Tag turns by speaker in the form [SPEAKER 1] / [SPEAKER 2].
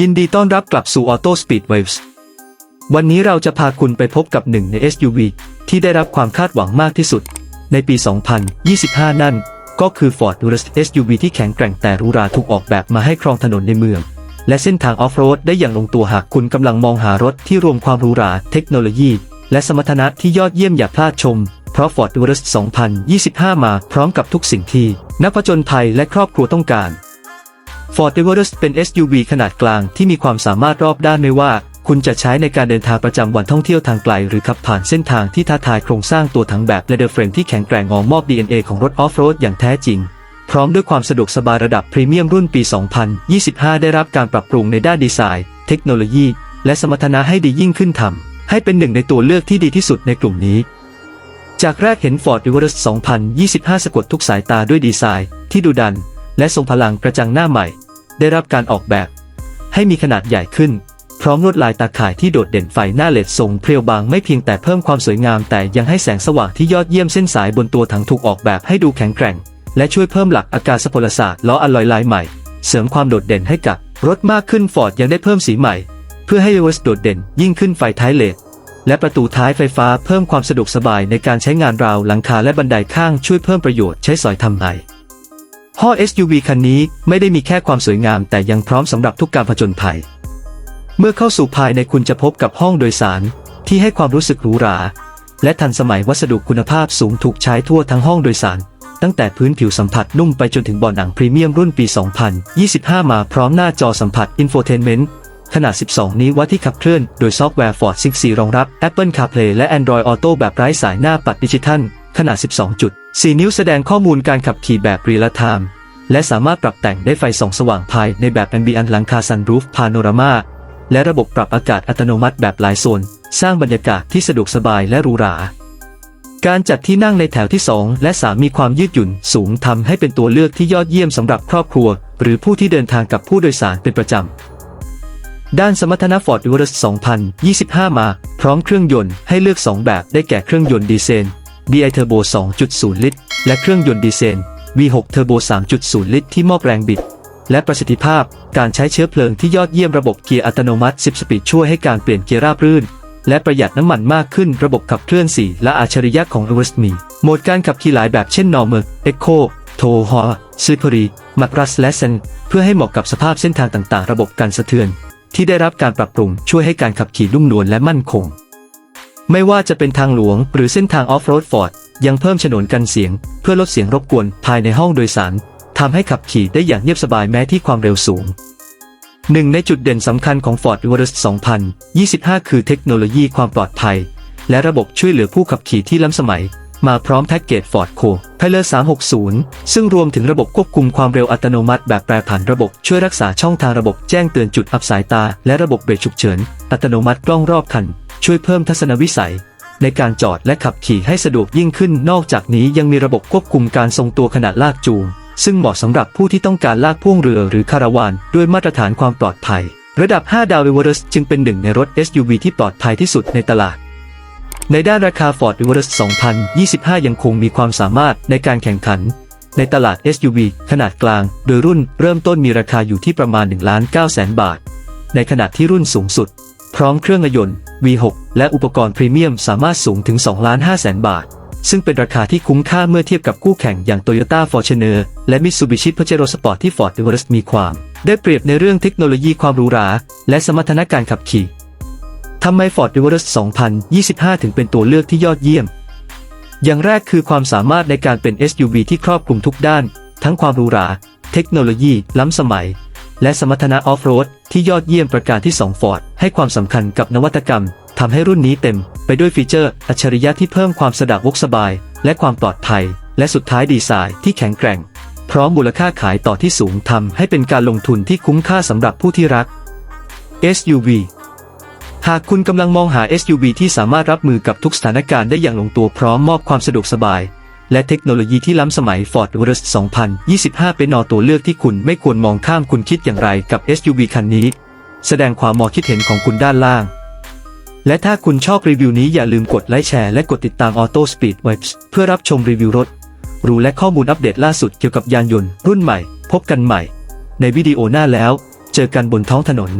[SPEAKER 1] ยินดีต้อนรับกลับสู่ Auto Speed Waves วันนี้เราจะพาคุณไปพบกับหนึ่งใน SUV ที่ได้รับความคาดหวังมากที่สุด ในปี 2025 นั่น ก็คือ Ford Taurus SUV ที่แข็งแกร่งแต่หรูหราถูกออกแบบมาให้ครองถนนในเมือง และเส้นทางออฟโรดได้อย่างลงตัวหากคุณกำลังมองหารถที่รวมความหรูหราเทคโนโลยี และสมรรถนะที่ยอดเยี่ยมอย่าพลาดชม เพราะ Ford Taurus 2025 มาพร้อมกับทุกสิ่งที่นักผจญภัยและครอบครัวต้องการ Ford Everest เป็น SUV ขนาดกลางที่มีความสามารถรอบด้านไม่ว่า คุณจะใช้ในการเดินทางประจำวันท่องเที่ยวทางไกล หรือขับผ่านเส้นทางที่ท้าทายโครงสร้างตัวถังแบบ Leather Frame ที่แข็งแกร่งออกมอบ DNA ของรถออฟโรดอย่างแท้จริง พร้อมด้วยความสะดวกสบายระดับพรีเมียมรุ่นปี 2025 ได้รับการปรับปรุงในด้านดีไซน์ เทคโนโลยี และสมรรถนะให้ดียิ่งขึ้นทำให้เป็นหนึ่งในตัวเลือกที่ดีที่สุดในกลุ่มนี้จากแรกเห็น Ford Everest 2025 สะกดทุกสายตาด้วยดีไซน์ที่ดุดัน และทรงพลังกระจังหน้าใหม่ ได้รับการออกแบบ ให้มีขนาดใหญ่ขึ้น พร้อมลวดลายตาข่ายที่โดดเด่นไฟหน้าเลดทรงเพรียวบางไม่เพียงแต่เพิ่มความสวยงาม แต่ยังให้แสงสว่างที่ยอดเยี่ยมเส้นสายบนตัวถังถูกออกแบบให้ดูแข็งแกร่ง และช่วยเพิ่มหลักอาการสพลศาสตร์ล้ออะลอยลายใหม่ เสริมความโดดเด่นให้กับรถมากขึ้นฟอร์ดยังได้เพิ่มสีใหม่ เพื่อให้เวสโดดเด่น ยิ่งขึ้นไฟท้ายเลดและประตูท้ายไฟฟ้าเพิ่มความสะดวกสบายในการใช้งานราวหลังคาและบันไดข้างช่วยเพิ่มประโยชน์ใช้สอยทำไอ ห้อ SUV คันนี้ไม่ได้มีแค่ความสวยงาม แต่ยังพร้อมสำหรับทุกการผจญภัย เมื่อเข้าสู่ภายในคุณจะพบกับห้องโดยสาร ที่ให้ความรู้สึกหรูหรา และทันสมัยวัสดุคุณภาพสูงถูกใช้ทั่วทั้งห้องโดยสาร ตั้งแต่พื้นผิวสัมผัสนุ่มไปจนถึงเบาะหนังพรีเมียมรุ่นปี 2025 มาพร้อมหน้าจอสัมผัส Infotainment ขนาด 12 นิ้ววัดที่ขับเคลื่อนโดยซอฟต์แวร์ Ford 64 รองรับ Apple CarPlay และ Android Auto แบบไร้สายหน้าปัดดิจิทัล ขนาด 12.4 นิ้วแสดงข้อมูลการขับขี่แบบ Real Time และสามารถปรับแต่งได้ไฟส่องสว่างภายในแบบ Ambient หลังคา Sunroof Panorama และระบบปรับอากาศอัตโนมัติแบบหลายโซน สร้างบรรยากาศที่สะดวกสบายและหรูหรา การจัดที่นั่งในแถวที่ 2 และ 3 มีความยืดหยุ่นสูงทำให้เป็นตัวเลือกที่ยอดเยี่ยมสำหรับครอบครัว หรือผู้ที่เดินทางกับผู้โดยสารเป็นประจำ ด้านสมรรถนะ Ford Everest 2025 มา พร้อมเครื่องยนต์ให้เลือก 2 แบบได้แก่เครื่องยนต์ดีเซล DI Turbo 2.0 ลิตร และเครื่องยนต์ดีเซล V6 Turbo 3.0 ลิตรที่มอบแรงบิด และประสิทธิภาพการใช้เชื้อเพลิงที่ยอดเยี่ยมระบบเกียร์อัตโนมัติ 10 สปีดช่วยให้การเปลี่ยนเกียร์ราบรื่น และประหยัดน้ำมันมากขึ้นระบบขับเคลื่อน 4 และอัจฉริยะของ e v e r s t มีโหมดการขับขี่หลายแบบเช่น Normal Eco t o h o s u p e r i Macras และ Sen เพื่อให้เหมาะกับสภาพเส้นทางต่างๆ ระบบการสะเทือน ที่ได้รับการปรับปรุงช่วยให้การขับขี่นุ่มนวลและมั่นคง ไม่ว่าจะเป็นทางหลวงหรือเส้นทางออฟโรดฟอร์ด ยังเพิ่มฉนวนกันเสียง เพื่อลดเสียงรบกวนภายในห้องโดยสารทำให้ขับขี่ได้อย่างเงียบสบายแม้ที่ความเร็วสูงหนึ่งในจุดเด่นสำคัญของ Ford Everest 2025 คือเทคโนโลยีความปลอดภัย และระบบช่วยเหลือผู้ขับขี่ที่ล้ำสมัย มาพร้อมแพ็กเกจ Ford Co Pilot 360 ซึ่งรวมถึงระบบควบคุมความเร็วอัตโนมัติแบบแปรผันระบบช่วยรักษาช่องทางระบบแจ้งเตือนจุดอับสายตา และระบบเบรกฉุกเฉิน อัตโนมัติกล้องรอบคัน ช่วยเพิ่มทัศนวิสัย ในการจอดและขับขี่ให้สะดวกยิ่งขึ้น นอกจากนี้ยังมีระบบควบคุมการทรงตัวขณะลากจูง ซึ่งเหมาะสำหรับผู้ที่ต้องการลากพ่วงเรือหรือคาราวาน ด้วยมาตรฐานความปลอดภัย ระดับ 5 ดาวเอเวอเรสต์จึงเป็นหนึ่งในรถ SUV ที่ปลอดภัยที่สุดในตลาด ในด้านราคา Ford Everest 2025 ยังคงมีความสามารถในการแข่งขัน ในตลาด SUV ขนาดกลาง โดยรุ่นเริ่มต้นมีราคาอยู่ที่ประมาณ1ล้าน9แสนบาท ในขณะที่รุ่นสูงสุด พร้อมเครื่องยนต์ V6 และอุปกรณ์พรีเมียมสามารถสูงถึง 2 ล้าน5แสนบาท ซึ่งเป็นราคาที่คุ้มค่าเมื่อเทียบกับคู่แข่งอย่าง Toyota Fortuner และ Mitsubishi Pajero Sport ที่ Ford Everest มีความ ได้เปรียบในเรื่องเทคโนโลยีความหรูหรา และสมรรถนะการขับขี่ทำไม Ford Everest 2025 ถึงเป็นตัวเลือกที่ยอดเยี่ยม อย่างแรกคือความสามารถในการเป็น SUV ที่ครอบคลุมทุกด้าน ทั้งความหรูหรา เทคโนโลยี ล้ำสมัย และสมรรถนะออฟโรดที่ยอดเยี่ยมประการที่ 2 Ford ให้ความสำคัญกับนวัตกรรมทำให้รุ่นนี้เต็ม ไปด้วยฟีเจอร์ อัจฉริยะที่เพิ่มความสะดวกสบาย และความปลอดภัย และสุดท้ายดีไซน์ที่แข็งแกร่ง พร้อมมูลค่าขายต่อที่สูงทำให้เป็นการลงทุนที่คุ้มค่าสำหรับผู้ที่รัก SUV หากคุณกำลังมองหา SUV ที่สามารถรับมือกับทุกสถานการณ์ได้อย่างลงตัวพร้อมมอบความสะดวกสบาย และเทคโนโลยีที่ล้ำสมัย Ford Everest 2025 เป็นนอตัวเลือกที่คุณไม่ควรมองข้ามคุณคิดอย่างไรกับ SUV คันนี้ แสดงความมองคิดเห็นของคุณด้านล่าง และถ้าคุณชอบรีวิวนี้อย่าลืมกดไลค์แชร์และกดติดตาม Auto Speed Waves เพื่อรับชมรีวิวรถรูและข้อมูลอัปเดตล่าสุดเกี่ยวกับยานยนต์รุ่นใหม่ พบกันใหม่ ในวิดีโอหน้าแล้ว เจอกันบนท้องถนน